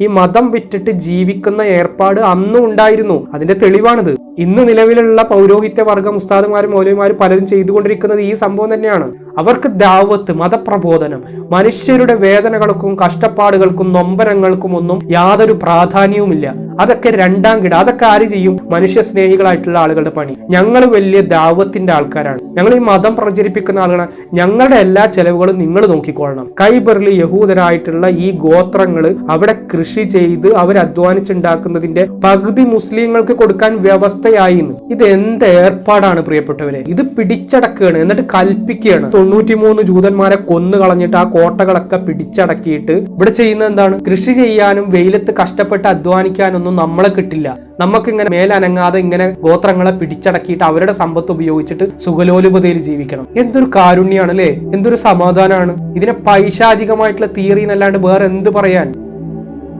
ഈ മതം വിറ്റിട്ട് ജീവിക്കുന്ന ഏർപ്പാട് അന്നും ഉണ്ടായിരുന്നു. അതിന്റെ തെളിവാണിത്. ഇന്ന് നിലവിലുള്ള പൗരോഹിത്യ വർഗം ഉസ്താദുമാരും മൗലവിമാരും പലരും ചെയ്തുകൊണ്ടിരിക്കുന്നത് ഈ സംഭവം തന്നെയാണ്. അവർക്ക് ദാവത്ത് മതപ്രബോധനം മനുഷ്യരുടെ വേദനകൾക്കും കഷ്ടപ്പാടുകൾക്കും നൊമ്പരങ്ങൾക്കും ഒന്നും യാതൊരു പ്രാധാന്യവുമില്ല. അതൊക്കെ രണ്ടാം കിട. അതൊക്കെ ആര് ചെയ്യും? മനുഷ്യ സ്നേഹികളായിട്ടുള്ള ആളുകളുടെ പണി. ഞങ്ങൾ വലിയ ദാവത്തിന്റെ ആൾക്കാരാണ്. ഞങ്ങൾ ഈ മതം പ്രചരിപ്പിക്കുന്ന ആളുകളാണ്. ഞങ്ങളുടെ എല്ലാ ചെലവുകളും നിങ്ങൾ നോക്കിക്കൊള്ളണം. കൈബറിൽ യഹൂദരായിട്ടുള്ള ഈ ഗോത്രങ്ങൾ അവിടെ കൃഷി ചെയ്ത് അവർ അധ്വാനിച്ചുണ്ടാക്കുന്നതിന്റെ പകുതി മുസ്ലിങ്ങൾക്ക് കൊടുക്കാൻ വ്യവസ്ഥയായിന്ന് ഇത് എന്ത് ഏർപ്പാടാണ് പ്രിയപ്പെട്ടവരെ? ഇത് പിടിച്ചടക്കുകയാണ്. എന്നിട്ട് കൽപ്പിക്കുകയാണ്. തൊണ്ണൂറ്റിമൂന്ന് ജൂതന്മാരെ കൊന്നു കളഞ്ഞിട്ട് ആ കോട്ടകളൊക്കെ പിടിച്ചടക്കിയിട്ട് ഇവിടെ ചെയ്യുന്ന എന്താണ്? കൃഷി ചെയ്യാനും വെയിലത്ത് കഷ്ടപ്പെട്ട് അധ്വാനിക്കാനൊന്നും നമ്മളെ കിട്ടില്ല. നമുക്ക് ഇങ്ങനെ മേലനങ്ങാതെ ഇങ്ങനെ ഗോത്രങ്ങളെ പിടിച്ചടക്കിയിട്ട് അവരുടെ സമ്പത്ത് ഉപയോഗിച്ചിട്ട് സുഖലോലുപതയിൽ ജീവിക്കണം. എന്തൊരു കാരുണ്യാണ് അല്ലേ? എന്തൊരു സമാധാനമാണ് ഇതിനെ പൈശാചികമായിട്ടുള്ള തിയറി എന്നല്ലാണ്ട് വേറെ എന്ത് പറയാൻ?